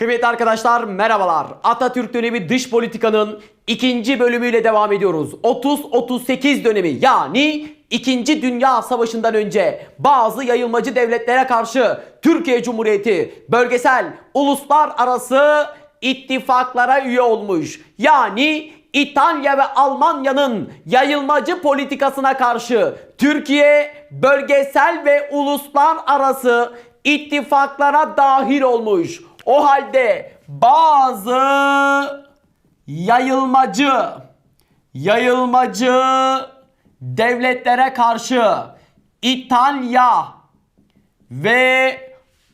Kıymetli arkadaşlar merhabalar. Atatürk dönemi dış politikanın ikinci bölümüyle devam ediyoruz. 30-38 dönemi yani 2. Dünya Savaşı'ndan önce bazı yayılmacı devletlere karşı Türkiye Cumhuriyeti bölgesel uluslararası ittifaklara üye olmuş. Yani İtalya ve Almanya'nın yayılmacı politikasına karşı Türkiye bölgesel ve uluslararası ittifaklara dahil olmuş. O halde bazı yayılmacı yayılmacı devletlere karşı İtalya ve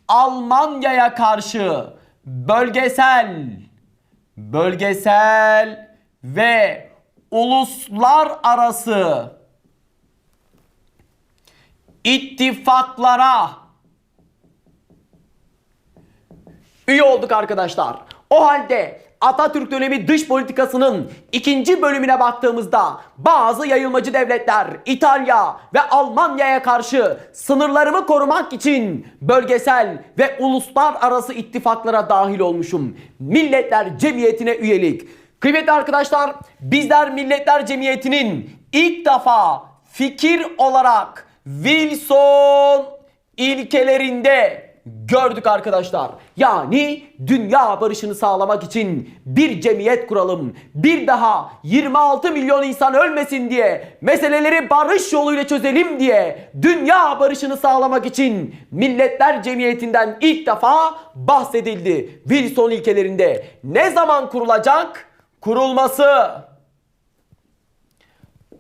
Almanya'ya karşı bölgesel bölgesel ve uluslararası ittifaklara üye olduk arkadaşlar. O halde Atatürk dönemi dış politikasının ikinci bölümüne baktığımızda bazı yayılmacı devletler İtalya ve Almanya'ya karşı sınırlarımı korumak için bölgesel ve uluslararası ittifaklara dahil olmuşum. Milletler Cemiyeti'ne üyelik. Kıymetli arkadaşlar bizler Milletler Cemiyeti'nin ilk defa fikir olarak Wilson ilkelerinde gördük arkadaşlar. Yani dünya barışını sağlamak için bir cemiyet kuralım. Bir daha 26 milyon insan ölmesin diye, meseleleri barış yoluyla çözelim diye dünya barışını sağlamak için Milletler Cemiyeti'nden ilk defa bahsedildi. Wilson ilkelerinde ne zaman kurulacak? Kurulması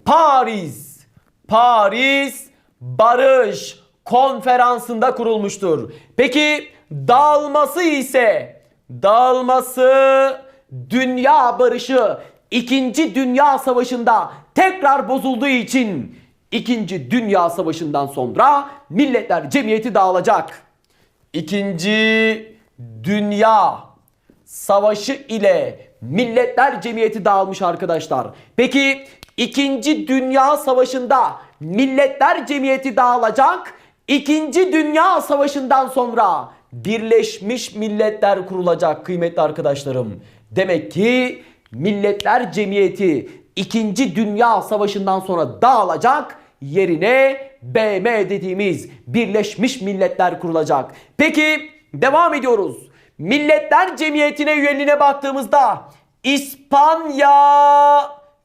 Paris Paris Barış Konferansı'nda kurulmuştur. Peki dağılması ise dağılması dünya barışı 2. Dünya Savaşı'nda tekrar bozulduğu için 2. Dünya Savaşı'ndan sonra Milletler Cemiyeti dağılacak. İkinci Dünya Savaşı ile Milletler Cemiyeti dağılmış arkadaşlar. Peki 2. Dünya Savaşı'nda Milletler Cemiyeti dağılacak. 2. Dünya Savaşı'ndan sonra Birleşmiş Milletler kurulacak kıymetli arkadaşlarım. Demek ki Milletler Cemiyeti 2. Dünya Savaşı'ndan sonra dağılacak. Yerine BM dediğimiz Birleşmiş Milletler kurulacak. Peki devam ediyoruz. Milletler Cemiyeti'ne üyeliğine baktığımızda İspanya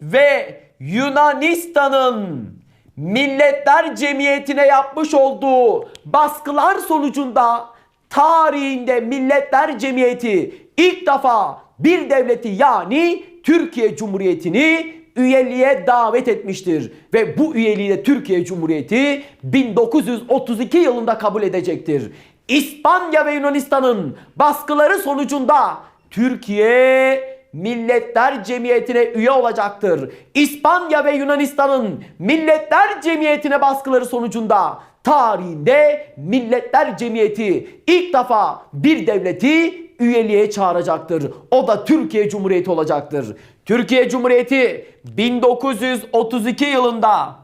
ve Yunanistan'ın Milletler Cemiyeti'ne yapmış olduğu baskılar sonucunda tarihinde Milletler Cemiyeti ilk defa bir devleti yani Türkiye Cumhuriyeti'ni üyeliğe davet etmiştir. Ve bu üyeliği de Türkiye Cumhuriyeti 1932 yılında kabul edecektir. İspanya ve Yunanistan'ın baskıları sonucunda Türkiye Milletler Cemiyeti'ne üye olacaktır. İspanya ve Yunanistan'ın Milletler Cemiyeti'ne baskıları sonucunda tarihinde Milletler Cemiyeti ilk defa bir devleti üyeliğe çağıracaktır. O da Türkiye Cumhuriyeti olacaktır. Türkiye Cumhuriyeti 1932 yılında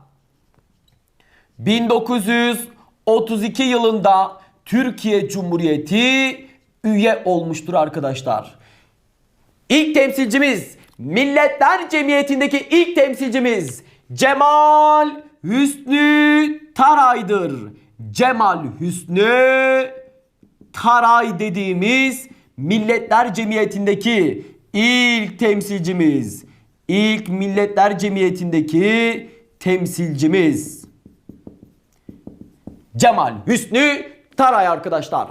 1932 yılında Türkiye Cumhuriyeti üye olmuştur arkadaşlar. İlk temsilcimiz Milletler Cemiyeti'ndeki ilk temsilcimiz Cemal Hüsnü Taray'dır. Cemal Hüsnü Taray dediğimiz Milletler Cemiyeti'ndeki ilk temsilcimiz. İlk Milletler Cemiyeti'ndeki temsilcimiz. Cemal Hüsnü Taray arkadaşlar.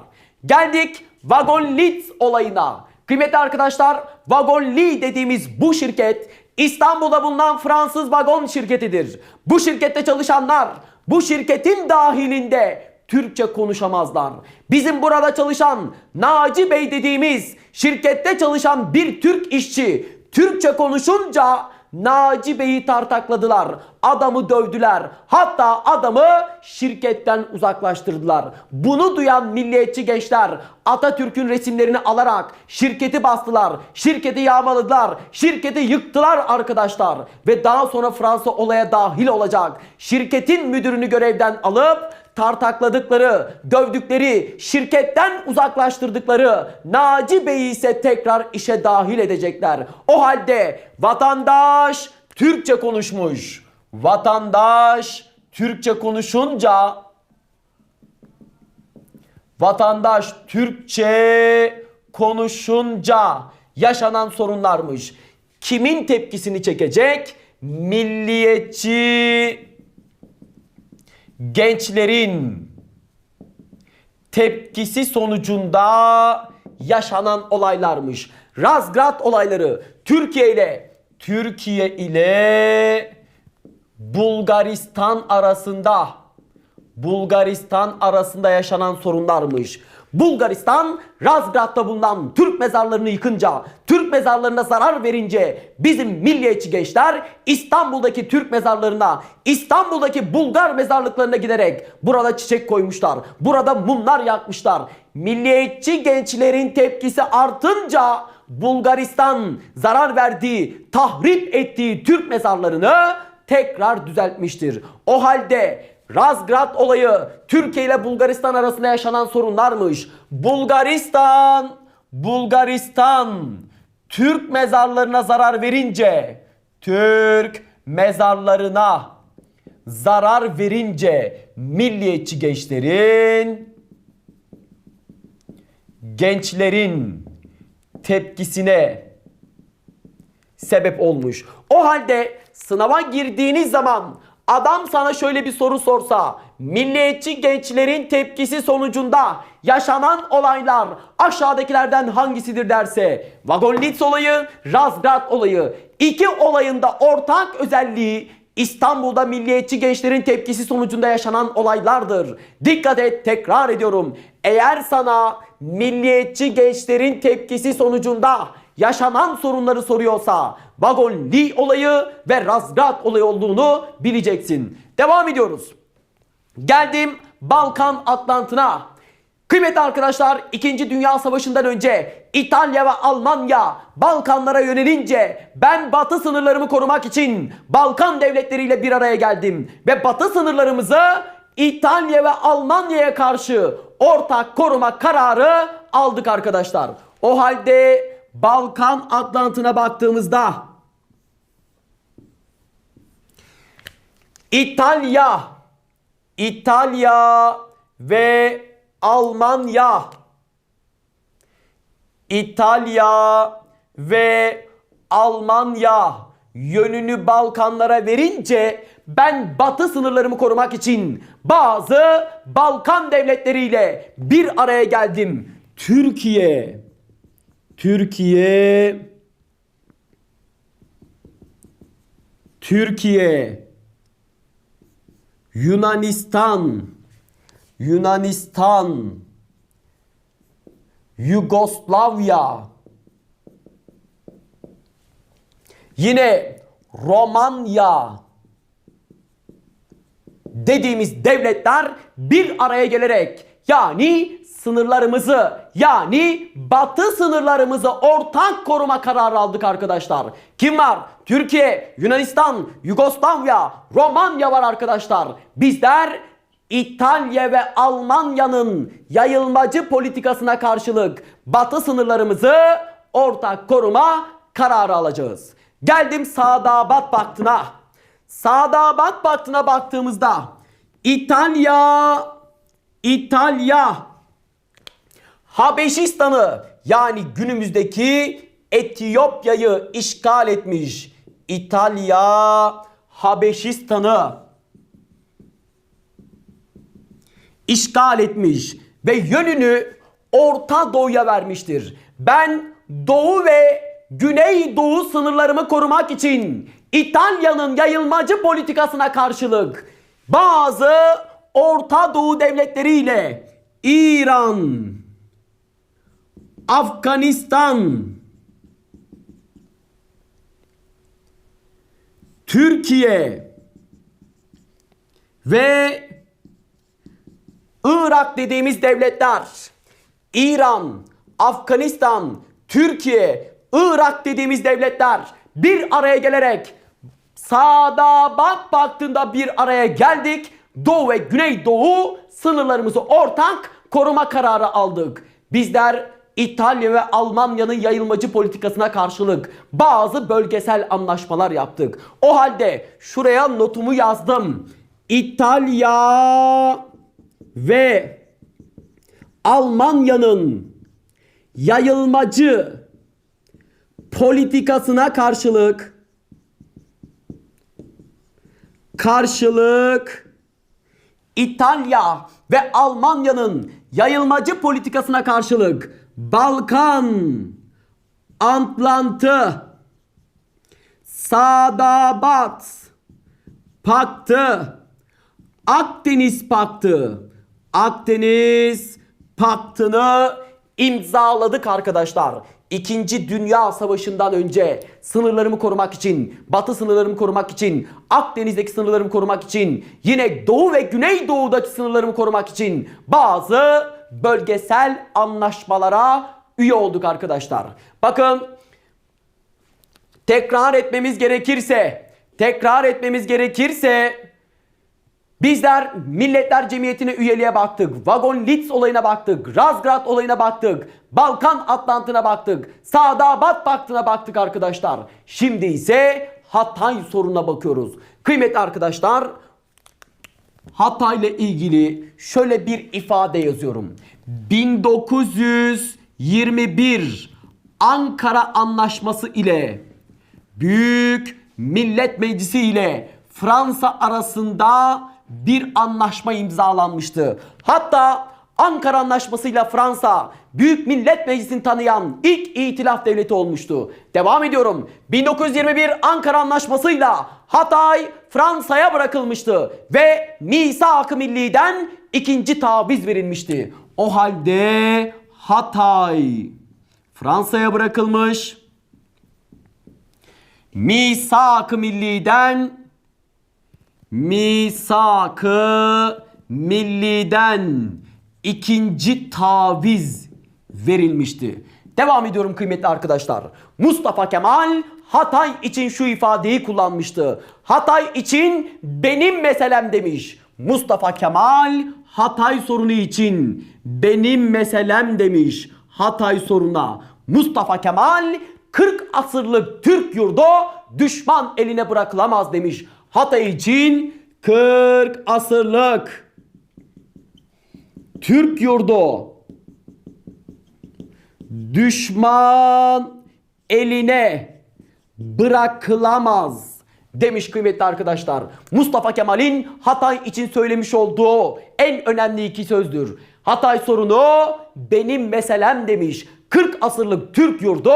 Geldik Vagon Litz olayına. Kıymetli arkadaşlar Vagon dediğimiz bu şirket İstanbul'da bulunan Fransız vagon şirketidir. Bu şirkette çalışanlar bu şirketin dahilinde Türkçe konuşamazlar. Bizim burada çalışan Naci Bey dediğimiz şirkette çalışan bir Türk işçi Türkçe konuşunca Naci Bey'i tartakladılar. Adamı dövdüler. Hatta adamı şirketten uzaklaştırdılar. Bunu duyan milliyetçi gençler Atatürk'ün resimlerini alarak şirketi bastılar. Şirketi yağmaladılar. Şirketi yıktılar arkadaşlar. Ve daha sonra Fransa olaya dahil olacak. Şirketin müdürünü görevden alıp tartakladıkları, dövdükleri, şirketten uzaklaştırdıkları Naci Bey'i ise tekrar işe dahil edecekler. O halde vatandaş Türkçe konuşmuş. Vatandaş Türkçe konuşunca vatandaş Türkçe konuşunca yaşanan sorunlarmış. Kimin tepkisini çekecek? Milliyetçi gençlerin tepkisi sonucunda yaşanan olaylarmış. Razgrad olayları Türkiye ile Türkiye ile Bulgaristan arasında Bulgaristan arasında yaşanan sorunlarmış. Bulgaristan Razgrad'da bulunan Türk mezarlarını yıkınca, Türk mezarlarına zarar verince bizim milliyetçi gençler İstanbul'daki Türk mezarlarına, İstanbul'daki Bulgar mezarlıklarına giderek burada çiçek koymuşlar. Burada mumlar yakmışlar. Milliyetçi gençlerin tepkisi artınca Bulgaristan zarar verdiği, tahrip ettiği Türk mezarlarını tekrar düzeltmiştir. O halde Razgrad olayı Türkiye ile Bulgaristan arasında yaşanan sorunlarmış. Bulgaristan, Bulgaristan Türk mezarlarına zarar verince, Türk mezarlarına zarar verince milliyetçi gençlerin gençlerin tepkisine sebep olmuş. O halde sınava girdiğiniz zaman adam sana şöyle bir soru sorsa milliyetçi gençlerin tepkisi sonucunda yaşanan olaylar aşağıdakilerden hangisidir derse Vagonlitz olayı, Razgrad olayı iki olayında ortak özelliği İstanbul'da milliyetçi gençlerin tepkisi sonucunda yaşanan olaylardır. Dikkat et tekrar ediyorum. Eğer sana milliyetçi gençlerin tepkisi sonucunda yaşanan sorunları soruyorsa Vagon Lee olayı ve Razgrad olayı olduğunu bileceksin. Devam ediyoruz. Geldim Balkan Atlantına. Kıymetli arkadaşlar 2. Dünya Savaşı'ndan önce İtalya ve Almanya Balkanlara yönelince ben batı sınırlarımı korumak için Balkan devletleriyle bir araya geldim. Ve batı sınırlarımızı İtalya ve Almanya'ya karşı ortak koruma kararı aldık arkadaşlar. O halde Balkan Atlantına baktığımızda İtalya, İtalya ve Almanya, İtalya ve Almanya yönünü Balkanlara verince ben batı sınırlarımı korumak için bazı Balkan devletleriyle bir araya geldim. Türkiye, Türkiye, Türkiye, Yunanistan, Yunanistan, Yugoslavya, yine Romanya. Dediğimiz devletler bir araya gelerek yani sınırlarımızı yani batı sınırlarımızı ortak koruma kararı aldık arkadaşlar. Kim var? Türkiye, Yunanistan, Yugoslavya, Romanya var arkadaşlar. Bizler İtalya ve Almanya'nın yayılmacı politikasına karşılık batı sınırlarımızı ortak koruma kararı alacağız. Geldim Sadabat Baktı'na. Sadabat Baktı'na baktığımızda İtalya İtalya Habeşistan'ı yani günümüzdeki Etiyopya'yı işgal etmiş. İtalya Habeşistan'ı işgal etmiş ve yönünü Orta Doğu'ya vermiştir. Ben Doğu ve Güneydoğu sınırlarımı korumak için İtalya'nın yayılmacı politikasına karşılık bazı Orta Doğu devletleriyle İran, Afganistan, Türkiye ve Irak dediğimiz devletler İran, Afganistan, Türkiye, Irak dediğimiz devletler bir araya gelerek sağda bak baktığında bir araya geldik. Doğu ve Güneydoğu sınırlarımızı ortak koruma kararı aldık. Bizler İtalya ve Almanya'nın yayılmacı politikasına karşılık bazı bölgesel anlaşmalar yaptık. O halde şuraya notumu yazdım. İtalya ve Almanya'nın yayılmacı politikasına karşılık karşılık İtalya ve Almanya'nın yayılmacı politikasına karşılık Balkan Antlantı Sadabat Paktı Akdeniz Paktı Akdeniz Paktı'nı imzaladık arkadaşlar. İkinci Dünya Savaşı'ndan önce sınırlarımı korumak için, batı sınırlarımı korumak için, Akdeniz'deki sınırlarımı korumak için, yine Doğu ve Güneydoğu'daki sınırlarımı korumak için bazı bölgesel anlaşmalara üye olduk arkadaşlar. Bakın tekrar etmemiz gerekirse, tekrar etmemiz gerekirse Bizler Milletler Cemiyeti'ne üyeliğe baktık. Vagon Litz olayına baktık. Razgrad olayına baktık. Balkan Atlantı'na baktık. Sadabat Paktı'na baktık arkadaşlar. Şimdi ise Hatay sorununa bakıyoruz. Kıymetli arkadaşlar Hatay ile ilgili şöyle bir ifade yazıyorum. 1921 Ankara Anlaşması ile Büyük Millet Meclisi ile Fransa arasında bir anlaşma imzalanmıştı. Hatta Ankara Anlaşması ile Fransa Büyük Millet Meclisi'ni tanıyan ilk itilaf devleti olmuştu. Devam ediyorum. 1921 Ankara Anlaşması ile Hatay Fransa'ya bırakılmıştı ve Misak-ı Milli'den ikinci taviz verilmişti. O halde Hatay Fransa'ya bırakılmış. Misak-ı Milli'den Misak-ı Milli'den ikinci taviz verilmişti. Devam ediyorum kıymetli arkadaşlar. Mustafa Kemal Hatay için şu ifadeyi kullanmıştı. Hatay için benim meselem demiş. Mustafa Kemal Hatay sorunu için benim meselem demiş. Hatay soruna Mustafa Kemal 40 asırlık Türk yurdu düşman eline bırakılamaz demiş. Hatay için 40 asırlık Türk yurdu düşman eline bırakılamaz demiş kıymetli arkadaşlar. Mustafa Kemal'in Hatay için söylemiş olduğu en önemli iki sözdür. Hatay sorunu benim meselem demiş. 40 asırlık Türk yurdu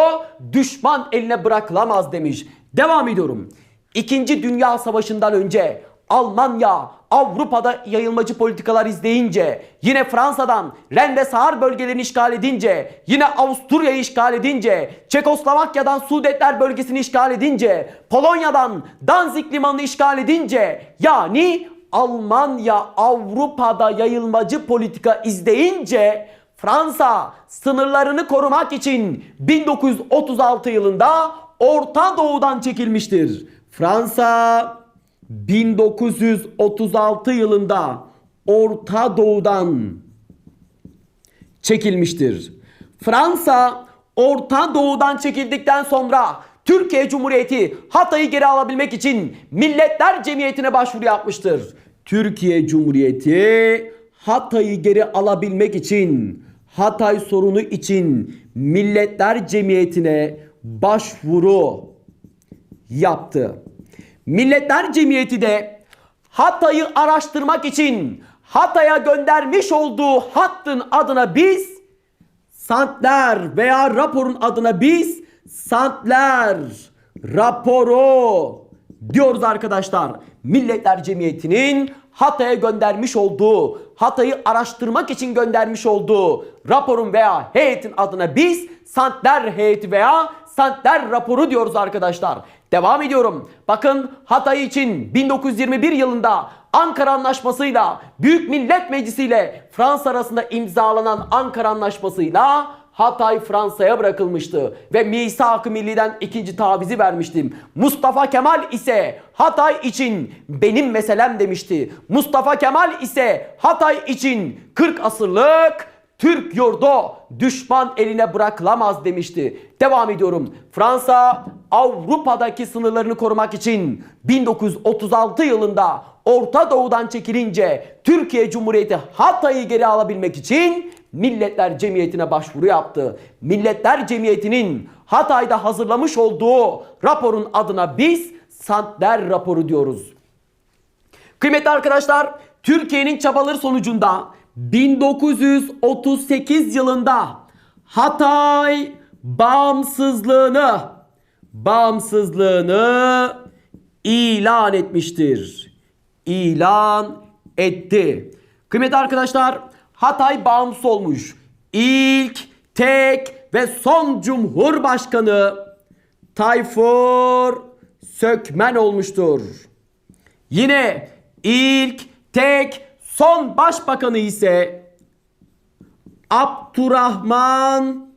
düşman eline bırakılamaz demiş. Devam ediyorum. İkinci Dünya Savaşı'ndan önce Almanya Avrupa'da yayılmacı politikalar izleyince, yine Fransa'dan Ren ve Sahar bölgelerini işgal edince, yine Avusturya'yı işgal edince, Çekoslovakya'dan Sudetler bölgesini işgal edince, Polonya'dan Danzig limanını işgal edince, yani Almanya Avrupa'da yayılmacı politika izleyince Fransa sınırlarını korumak için 1936 yılında Orta Doğu'dan çekilmiştir. Fransa 1936 yılında Orta Doğu'dan çekilmiştir. Fransa Orta Doğu'dan çekildikten sonra Türkiye Cumhuriyeti Hatay'ı geri alabilmek için Milletler Cemiyeti'ne başvuru yapmıştır. Türkiye Cumhuriyeti Hatay'ı geri alabilmek için Hatay sorunu için Milletler Cemiyeti'ne başvuru yaptı. Milletler Cemiyeti de Hatay'ı araştırmak için Hatay'a göndermiş olduğu hattın adına biz Santler veya raporun adına biz Santler raporu diyoruz arkadaşlar. Milletler Cemiyeti'nin Hatay'a göndermiş olduğu, Hatay'ı araştırmak için göndermiş olduğu raporun veya heyetin adına biz Santler heyeti veya Santler raporu diyoruz arkadaşlar. Devam ediyorum. Bakın Hatay için 1921 yılında Ankara Anlaşması'yla Büyük Millet Meclisi ile Fransa arasında imzalanan Ankara Anlaşması'yla Hatay Fransa'ya bırakılmıştı ve Misak-ı Milli'den ikinci tavizi vermiştim. Mustafa Kemal ise Hatay için benim meselem demişti. Mustafa Kemal ise Hatay için 40 asırlık Türk yurdu düşman eline bırakılamaz demişti. Devam ediyorum. Fransa Avrupa'daki sınırlarını korumak için 1936 yılında Orta Doğu'dan çekilince Türkiye Cumhuriyeti Hatay'ı geri alabilmek için Milletler Cemiyeti'ne başvuru yaptı. Milletler Cemiyeti'nin Hatay'da hazırlamış olduğu raporun adına biz Santder raporu diyoruz. Kıymetli arkadaşlar, Türkiye'nin çabaları sonucunda 1938 yılında Hatay bağımsızlığını bağımsızlığını ilan etmiştir. İlan etti. Kıymetli arkadaşlar, Hatay bağımsız olmuş. İlk, tek ve son Cumhurbaşkanı Tayfur Sökmen olmuştur. Yine ilk, tek, son başbakanı ise Abdurrahman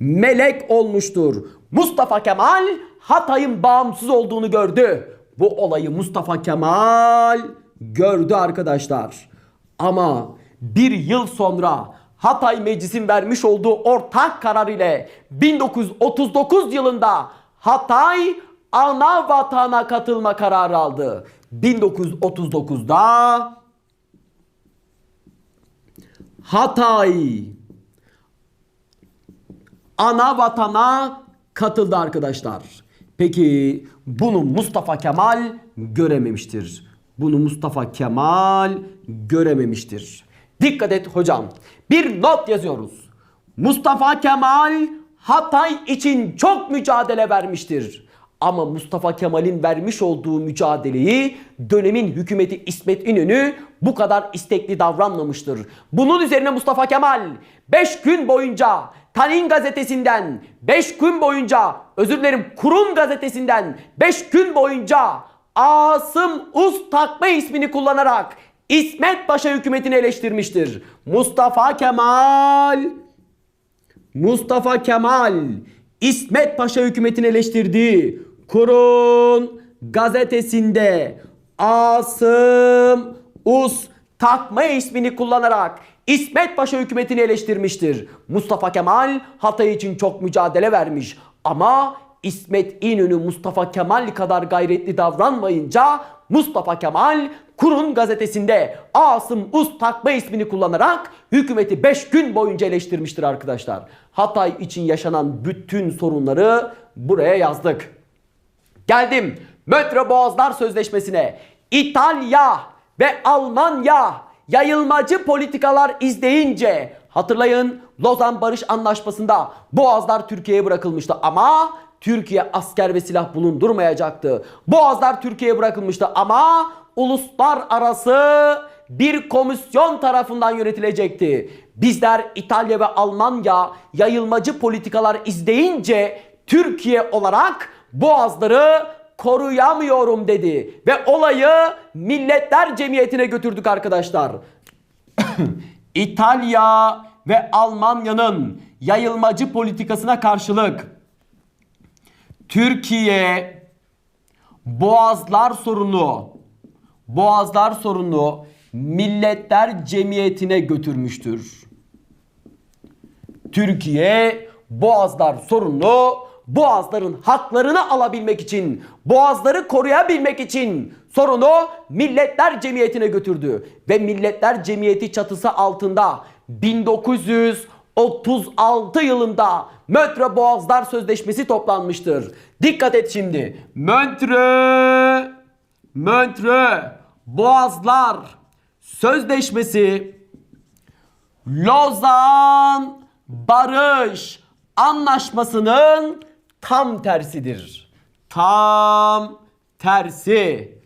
Melek olmuştur. Mustafa Kemal Hatay'ın bağımsız olduğunu gördü. Bu olayı Mustafa Kemal gördü arkadaşlar. Ama bir yıl sonra Hatay Meclis'in vermiş olduğu ortak karar ile 1939 yılında Hatay ana vatana katılma kararı aldı. 1939'da Hatay ana vatana katıldı arkadaşlar. Peki bunu Mustafa Kemal görememiştir. Bunu Mustafa Kemal görememiştir. Dikkat et hocam. Bir not yazıyoruz. Mustafa Kemal Hatay için çok mücadele vermiştir. Ama Mustafa Kemal'in vermiş olduğu mücadeleyi dönemin hükümeti İsmet İnönü bu kadar istekli davranmamıştır. Bunun üzerine Mustafa Kemal 5 gün boyunca Tanin gazetesinden 5 gün boyunca özür dilerim Kurum gazetesinden 5 gün boyunca Asım Us takma ismini kullanarak İsmet Paşa hükümetini eleştirmiştir. Mustafa Kemal Mustafa Kemal İsmet Paşa hükümetini eleştirdi. Kurun gazetesinde Asım Us takma ismini kullanarak İsmet Paşa hükümetini eleştirmiştir. Mustafa Kemal Hatay için çok mücadele vermiş ama İsmet İnönü Mustafa Kemal kadar gayretli davranmayınca Mustafa Kemal Kurun gazetesinde Asım Us takma ismini kullanarak hükümeti 5 gün boyunca eleştirmiştir arkadaşlar. Hatay için yaşanan bütün sorunları buraya yazdık. Geldim Mötre Boğazlar Sözleşmesi'ne. İtalya ve Almanya yayılmacı politikalar izleyince hatırlayın Lozan Barış Anlaşması'nda Boğazlar Türkiye'ye bırakılmıştı ama Türkiye asker ve silah bulundurmayacaktı. Boğazlar Türkiye'ye bırakılmıştı ama uluslararası bir komisyon tarafından yönetilecekti. Bizler İtalya ve Almanya yayılmacı politikalar izleyince Türkiye olarak boğazları koruyamıyorum dedi ve olayı Milletler Cemiyeti'ne götürdük arkadaşlar. İtalya ve Almanya'nın yayılmacı politikasına karşılık Türkiye boğazlar sorunu boğazlar sorunu Milletler Cemiyeti'ne götürmüştür. Türkiye boğazlar sorununu boğazların haklarını alabilmek için, boğazları koruyabilmek için sorunu Milletler Cemiyeti'ne götürdü. Ve Milletler Cemiyeti çatısı altında 1936 yılında Montreux Boğazlar Sözleşmesi toplanmıştır. Dikkat et şimdi. Montreux Montreux Boğazlar Sözleşmesi Lozan Barış Anlaşması'nın tam tersidir. Tam tersi.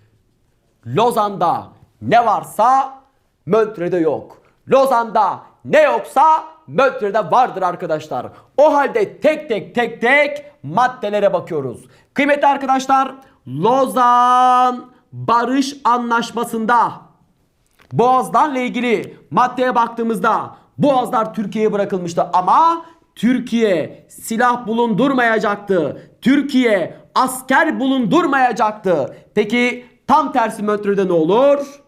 Lozan'da ne varsa Montreux'de yok. Lozan'da ne yoksa Montreux'de vardır arkadaşlar. O halde tek tek tek tek maddelere bakıyoruz. Kıymetli arkadaşlar Lozan Barış Anlaşması'nda Boğazlarla ilgili maddeye baktığımızda Boğazlar Türkiye'ye bırakılmıştı ama Türkiye silah bulundurmayacaktı. Türkiye asker bulundurmayacaktı. Peki tam tersi Montreux'de ne olur?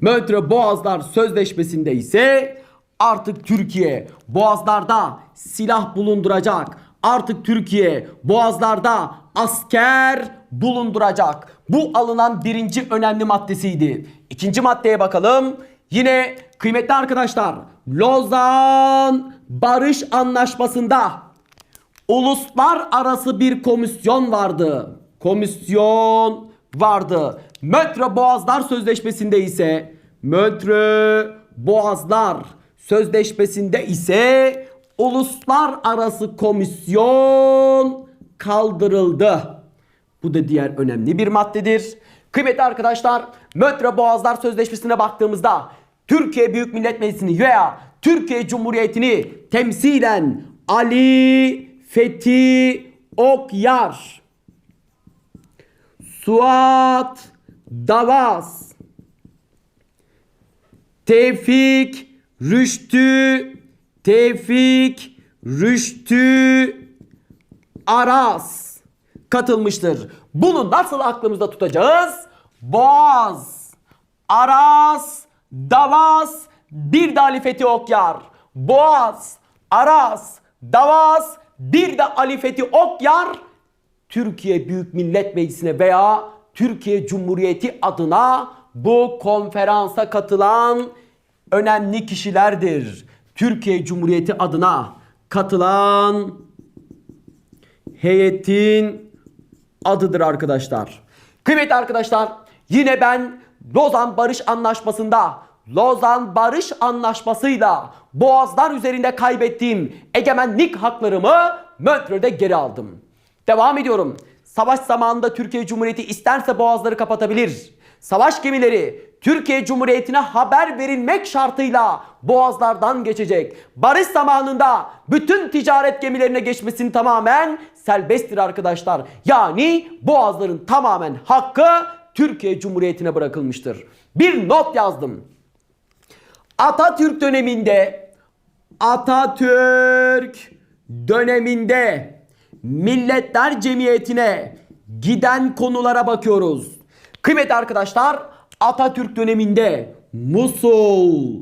Montreux Boğazlar Sözleşmesi'nde ise artık Türkiye boğazlarda silah bulunduracak. Artık Türkiye boğazlarda asker bulunduracak. Bu alınan birinci önemli maddesiydi. İkinci maddeye bakalım. Yine kıymetli arkadaşlar Lozan Barış Anlaşması'nda uluslararası bir komisyon vardı. Komisyon vardı. Montreux Boğazlar Sözleşmesi'nde ise Montreux Boğazlar Sözleşmesi'nde ise uluslararası komisyon kaldırıldı. Bu da diğer önemli bir maddedir. Kıymetli arkadaşlar, Montreux Boğazlar Sözleşmesi'ne baktığımızda Türkiye Büyük Millet Meclisi'ni veya Türkiye Cumhuriyeti'ni temsilen Ali Fethi Okyar, Suat Davas, Tevfik Rüştü, Tevfik Rüştü Aras. Katılmıştır. Bunu nasıl aklımızda tutacağız? Boğaz, Aras, Davas, bir de Ali Fethi Okyar. Boğaz, Aras, Davas, bir de Ali Fethi Okyar Türkiye Büyük Millet Meclisi'ne veya Türkiye Cumhuriyeti adına bu konferansa katılan önemli kişilerdir. Türkiye Cumhuriyeti adına katılan heyetin adıdır arkadaşlar. Kıymetli arkadaşlar yine ben Lozan Barış Anlaşması'nda Lozan Barış Anlaşması'yla Boğazlar üzerinde kaybettiğim egemenlik haklarımı Montreux'de geri aldım. Devam ediyorum. Savaş zamanında Türkiye Cumhuriyeti isterse boğazları kapatabilir. Savaş gemileri Türkiye Cumhuriyeti'ne haber verilmek şartıyla boğazlardan geçecek. Barış zamanında bütün ticaret gemilerine geçmesini tamamen serbesttir arkadaşlar. Yani boğazların tamamen hakkı Türkiye Cumhuriyeti'ne bırakılmıştır. Bir not yazdım. Atatürk döneminde Atatürk döneminde Milletler Cemiyeti'ne giden konulara bakıyoruz. Kıymetli arkadaşlar Atatürk döneminde Musul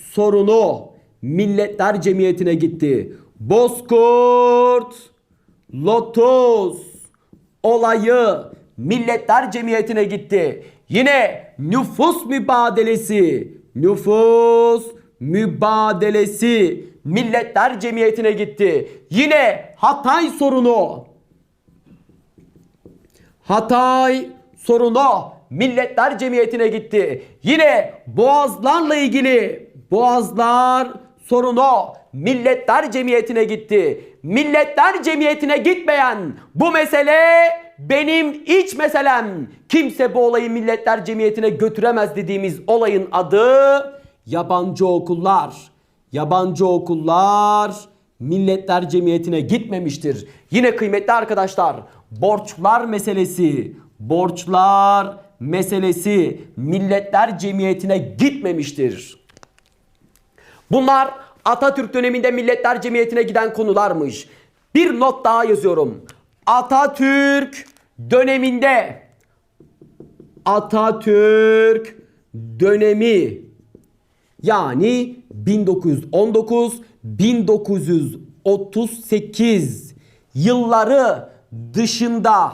sorunu Milletler Cemiyeti'ne gitti. Bozkurt Lotus olayı Milletler Cemiyeti'ne gitti. Yine nüfus mübadelesi, nüfus mübadelesi Milletler Cemiyeti'ne gitti. Yine Hatay sorunu Hatay sorunu Milletler Cemiyeti'ne gitti. Yine boğazlarla ilgili boğazlar sorunu Milletler Cemiyeti'ne gitti. Milletler Cemiyeti'ne gitmeyen bu mesele benim iç meselem. Kimse bu olayı Milletler Cemiyeti'ne götüremez dediğimiz olayın adı yabancı okullar. Yabancı okullar Milletler Cemiyeti'ne gitmemiştir. Yine kıymetli arkadaşlar borçlar meselesi, borçlar meselesi Milletler Cemiyeti'ne gitmemiştir. Bunlar Atatürk döneminde Milletler Cemiyeti'ne giden konularmış. Bir not daha yazıyorum. Atatürk döneminde. Atatürk dönemi. Yani 1919 1938 yılları dışında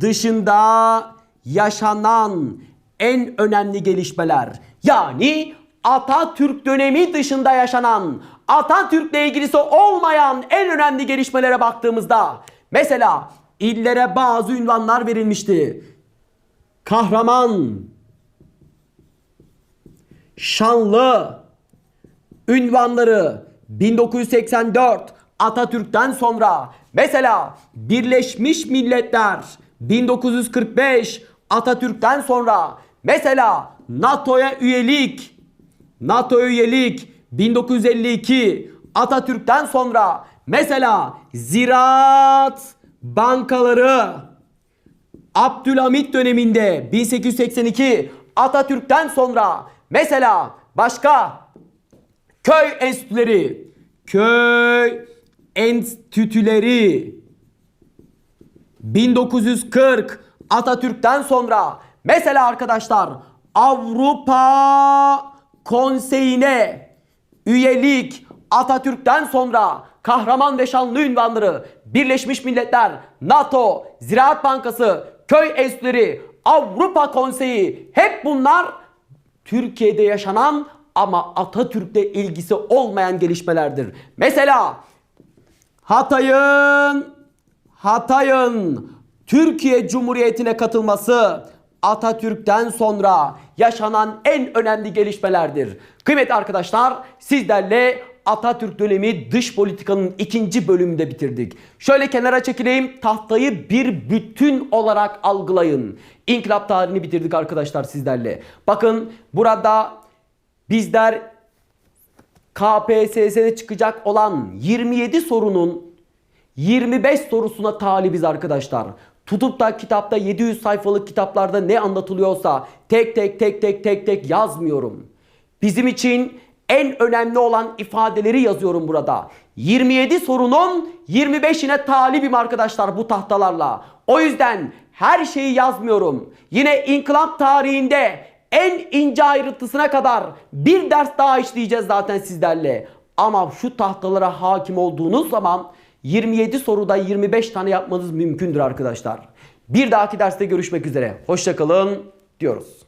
dışında yaşanan en önemli gelişmeler. Yani Atatürk dönemi dışında yaşanan Atatürk'le ilgilisi olmayan en önemli gelişmelere baktığımızda mesela illere bazı ünvanlar verilmişti. Kahraman, şanlı ünvanları 1984 Atatürk'ten sonra. Mesela Birleşmiş Milletler 1945 Atatürk'ten sonra. Mesela NATO'ya üyelik NATO üyelik 1952 Atatürk'ten sonra mesela ziraat bankaları. Abdülhamit döneminde 1882 Atatürk'ten sonra Mesela başka köy enstitüleri, köy enstitüleri. 1940 Atatürk'ten sonra mesela arkadaşlar Avrupa Konseyi'ne üyelik Atatürk'ten sonra kahraman ve şanlı ünvanları Birleşmiş Milletler, NATO, Ziraat Bankası, köy enstitüleri, Avrupa Konseyi hep bunlar Türkiye'de yaşanan ama Atatürk'le ilgisi olmayan gelişmelerdir. Mesela Hatay'ın Hatay'ın Türkiye Cumhuriyeti'ne katılması Atatürk'ten sonra yaşanan en önemli gelişmelerdir. Kıymetli arkadaşlar sizlerle Atatürk dönemi dış politikanın ikinci bölümünde bitirdik. Şöyle kenara çekileyim tahtayı bir bütün olarak algılayın. İnkılap tarihini bitirdik arkadaşlar sizlerle. Bakın burada bizler KPSS'de çıkacak olan 27 sorunun 25 sorusuna talibiz arkadaşlar. Tutup da kitapta 700 sayfalık kitaplarda ne anlatılıyorsa tek tek tek tek tek tek yazmıyorum. Bizim için en önemli olan ifadeleri yazıyorum burada. 27 sorunun 25'ine talibim arkadaşlar bu tahtalarla. O yüzden her şeyi yazmıyorum. Yine inkılap tarihinde en ince ayrıntısına kadar bir ders daha işleyeceğiz zaten sizlerle. Ama şu tahtalara hakim olduğunuz zaman 27 soruda 25 tane yapmanız mümkündür arkadaşlar. Bir dahaki derste görüşmek üzere. Hoşçakalın diyoruz.